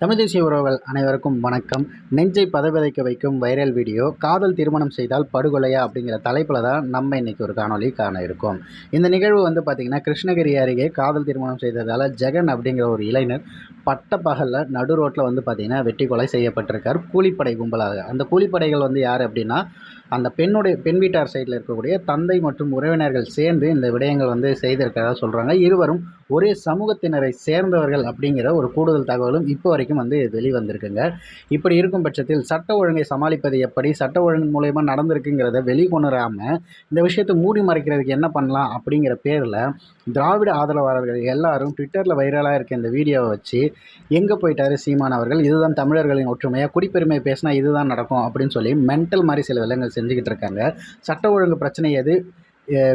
தமிழ் தேசிய உறவுகள் அனைவருக்கும் வணக்கம். நெஞ்சை பதவிதைக்க வைக்கும் வைரல் வீடியோ காதல் திருமணம் செய்தால் படுகொலையா அப்படிங்கிற தலைப்பில் தான் நம்ம இன்றைக்கி ஒரு காணொலி காண இருக்கோம். இந்த நிகழ்வு வந்து பார்த்திங்கன்னா கிருஷ்ணகிரி அருகே காதல் திருமணம் செய்ததால் ஜெகன் அப்படிங்கிற ஒரு இளைஞர் பட்ட பகலில் நடு ரோட்டில் வந்து பார்த்திங்கன்னா வெட்டி கொலை செய்யப்பட்டிருக்கார். கூலிப்படை கும்பலாக. அந்த கூலிப்படைகள் வந்து யார் அப்படின்னா அந்த பெண்ணுடைய பெண் வீட்டார் சைடில் இருக்கக்கூடிய தந்தை மற்றும் உறவினர்கள் சேர்ந்து இந்த விடயங்கள் வந்து செய்திருக்கிறதா சொல்கிறாங்க இருவரும் ஒரே சமூகத்தினரை சேர்ந்தவர்கள் அப்படிங்கிற ஒரு கூடுதல் தகவலும் இப்போ வரைக்கும் வந்து வெளிவந்திருக்குங்க. இப்படி இருக்கும் பட்சத்தில் சட்ட ஒழுங்கை சமாளிப்பது எப்படி? சட்ட ஒழுங்கு மூலயமா நடந்திருக்குங்கிறத வெளிக்கொணராமல் இந்த விஷயத்தை மூடி மறைக்கிறதுக்கு என்ன பண்ணலாம் அப்படிங்கிற பேரில் திராவிட ஆதரவாளர்கள் எல்லாரும் ட்விட்டரில் வைரலாக இருக்க இந்த வீடியோவை வச்சு எங்கே போயிட்டாரு சீமான் அவர்கள்? இதுதான் தமிழர்களின் ஒற்றுமையாக குடிப்பெருமை பேசினா இதுதான் நடக்கும் அப்படின்னு சொல்லி மென்டல் மாதிரி சில விலங்குகள் செஞ்சுக்கிட்டு இருக்காங்க. சட்ட ஒழுங்கு பிரச்சனை எது?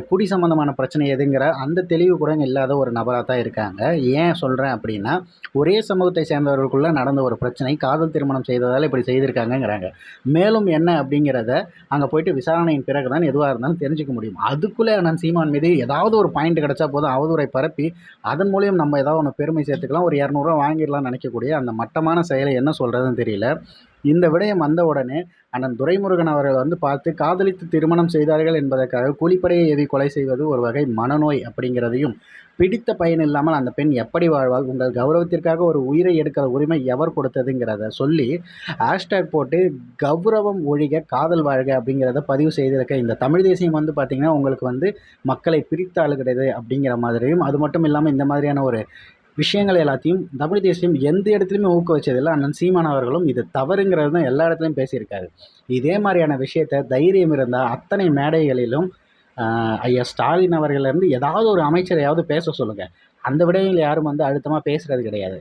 குடி சம்மந்தமான பிரச்சனை எதுங்கிற அந்த தெளிவு கூட இல்லாத ஒரு நபராக தான் இருக்காங்க. ஏன் சொல்கிறேன் அப்படின்னா ஒரே சமூகத்தை சேர்ந்தவர்களுக்குள்ளே நடந்த ஒரு பிரச்சனை காதல் திருமணம் செய்ததால் இப்படி செய்திருக்காங்கங்கிறாங்க. மேலும் என்ன அப்படிங்கிறத அங்கே போயிட்டு விசாரணையின் பிறகு தான் எதுவாக இருந்தாலும் தெரிஞ்சுக்க முடியும். அதுக்குள்ளே நான் சீமான் மீது ஏதாவது ஒரு பாயிண்ட் கிடச்சா போதும் அவதூரை பரப்பி அதன் மூலியம் நம்ம ஏதாவது ஒன்று பெருமை சேர்த்துக்கலாம் ஒரு இரநூறுவா வாங்கிடலாம்னு நினைக்கக்கூடிய அந்த மட்டமான செயலை என்ன சொல்கிறதுன்னு தெரியல. இந்த விடயம் வந்த உடனே அண்ணன் துரைமுருகன் அவர்கள் வந்து பார்த்து காதலித்து திருமணம் செய்தார்கள் என்பதற்காக கூலிப்படையை ஏவி கொலை செய்வது ஒரு வகை மனநோய் அப்படிங்கிறதையும் பிடித்த பயன் இல்லாமல் அந்த பெண் எப்படி வாழ்வாள்? உங்கள் கௌரவத்திற்காக ஒரு உயிரை எடுக்கிற உரிமை எவர் கொடுத்ததுங்கிறத சொல்லி ஹேஷ்டேக் போட்டு கௌரவம் ஒழிக காதல் வாழ்க அப்படிங்கிறத பதிவு செய்திருக்க இந்த தமிழ் தேசியம் வந்து பார்த்திங்கன்னா உங்களுக்கு வந்து மக்களை பிரித்து ஆளுகிறது அப்படிங்கிற மாதிரியும் அது மட்டும் இல்லாமல் இந்த மாதிரியான ஒரு விஷயங்கள் எல்லாத்தையும் தமிழ் தேசியம் எந்த இடத்துலையுமே ஊக்குவிச்சதில்லை. அண்ணன் சீமான் அவர்களும் இது தவறுங்கிறது தான் எல்லா இடத்துலையும் பேசியிருக்காரு. இதே மாதிரியான விஷயத்தை தைரியம் இருந்தால் அத்தனை மேடைகளிலும் ஐயா ஸ்டாலின் அவர்களிருந்து ஏதாவது ஒரு அமைச்சரையாவது பேச சொல்லுங்கள் அந்த விடயங்கள் யாரும் வந்து அழுத்தமாக பேசுகிறது கிடையாது.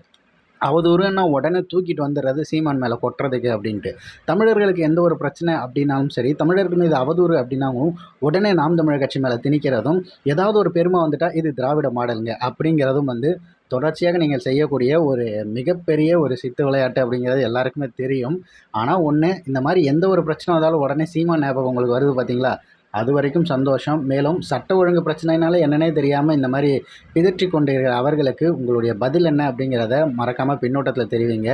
அவதூறுன்னா உடனே தூக்கிட்டு வந்துடுறது சீமான் மேலே கொட்டுறதுக்கு அப்படின்ட்டு. தமிழர்களுக்கு எந்த ஒரு பிரச்சனை அப்படின்னாலும் சரி தமிழர்கள் மீது அவதூறு அப்படின்னாவும் உடனே நாம் தமிழர் கட்சி மேலே திணிக்கிறதும் ஏதாவது ஒரு பெருமை வந்துட்டால் இது திராவிட மாடலுங்க அப்படிங்கிறதும் வந்து தொடர்ச்சியாக நீங்கள் செய்யக்கூடிய ஒரு மிகப்பெரிய ஒரு சித்து விளையாட்டு அப்படிங்கிறது எல்லாருக்குமே தெரியும். ஆனால் ஒன்று இந்த மாதிரி எந்த ஒரு பிரச்சனை வந்தாலும் உடனே சீமா ஞாபகம் உங்களுக்கு வருது பார்த்தீங்களா அது வரைக்கும் சந்தோஷம். மேலும் சட்ட ஒழுங்கு பிரச்சனைனால என்னன்னே தெரியாமல் இந்த மாதிரி பிதற்றி கொண்டிருக்கிற அவர்களுக்கு உங்களுடைய பதில் என்ன அப்படிங்கிறத மறக்காமல் பின்னோட்டத்தில் தெரிவிங்க.